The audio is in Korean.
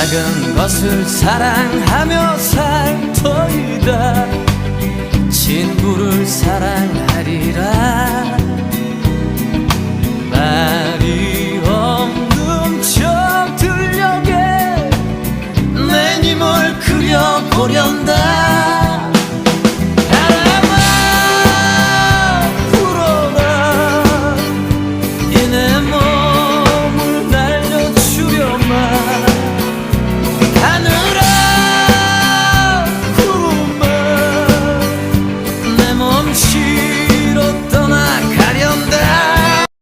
작은 것을 사랑하며 살터이다. 친구를 사랑하리라. 말이 없는 척 들려게 내 님을 그려보련다. 情